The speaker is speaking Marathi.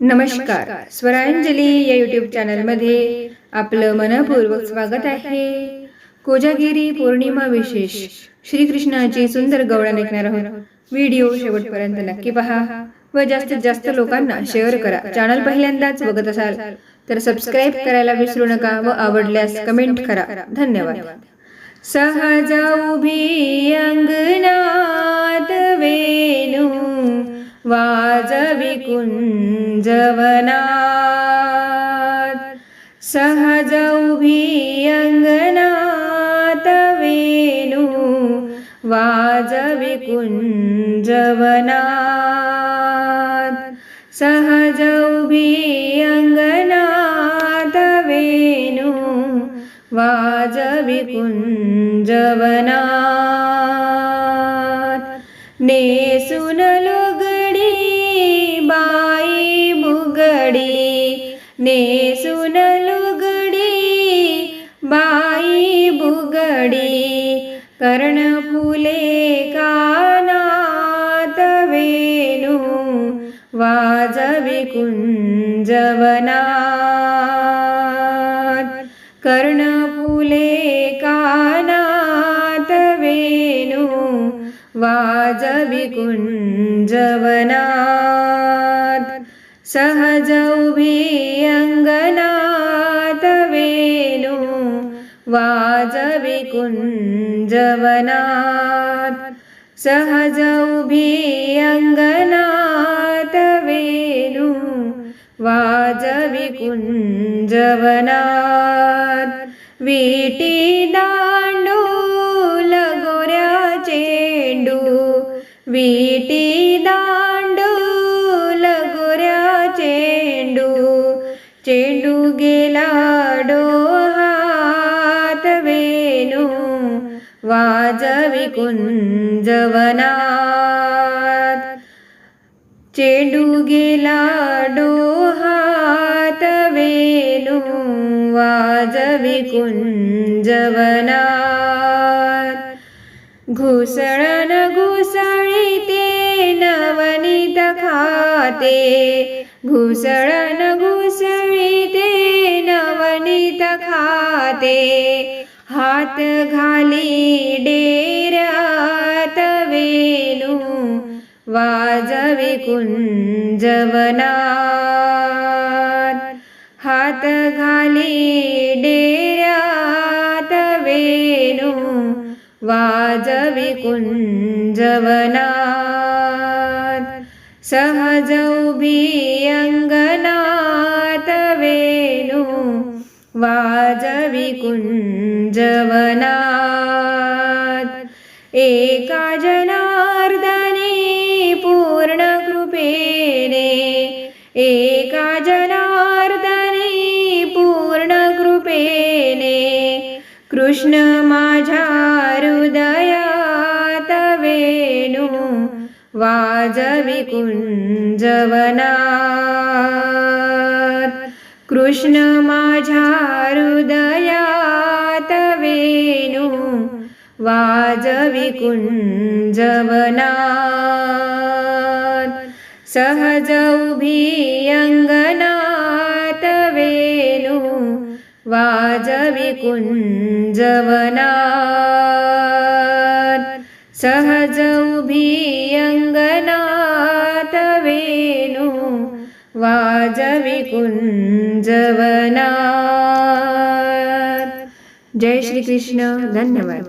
नमस्कार. स्वरांजली या युट्यूब चॅनलमध्ये आपलं मनपूर्वक स्वागत आहे. कोजागिरी पौर्णिमा विशेष श्रीकृष्णाची सुंदर गवळण ऐकणार आहोत. व्हिडिओ शेवटपर्यंत नक्की पहा व जास्तीत जास्त लोकांना शेअर करा. चॅनल पहिल्यांदाच बघत असाल तर सबस्क्राईब करायला विसरू नका व आवडल्यास कमेंट करा. धन्यवाद. सहज उभी अंगणात वेणू वाजवी ञ जवना सहजौ भियङ्गना वाजविकुञ्जवनात् सहज भियङ्गना तवेु वाजविपुञ्जवनात् ने नेसून लुगडी बाई बुगडी कर्ण फुले कानात वेणू वाजवी कुंजवनात. कर्ण फुले कानात वेणू वाजवी सहजभियङ्गनातवे वाजविकुञ्जवनात्। कुञ्जवनात् वाजविकुञ्जवनात्। भियङ्गनातवेलु वाजवि कुञ्जवनात् विटी दाण्डु वाजवी कुंजवनात चेंडू गेला डोहात वेणू वाजवी कुंजवनात घुसळण घुसळी ते नवनीत खाते। घुसळण घुसळी ते नवनीत खाते। हात घाली डेरात वेणु वाजवे कुञ्जवनात्। हा खालेरवेलु वाजविकुञ्जवना हा खाले तवेलु वाजविकुञ्जवना सहजभियङ्गनातवेलु वाजविकुञ्ज कुंजवनात एका जनार्दने पूर्ण कृपेने एका जनार्दने पूर्ण कृपेने कृष्ण माझ्या हृदयात वेणू वाजवि कुंजवनात. कृष्ण माझ्या हृदया વાજવી કુંજવના સહજ ઊભી અંગનાત વેલુ વાજવી કુંજવના સહજ ઊભી અંગનાત વેલુ વાજવી કુંજવના જય શ્રી કૃષ્ણ ધન્યવાદ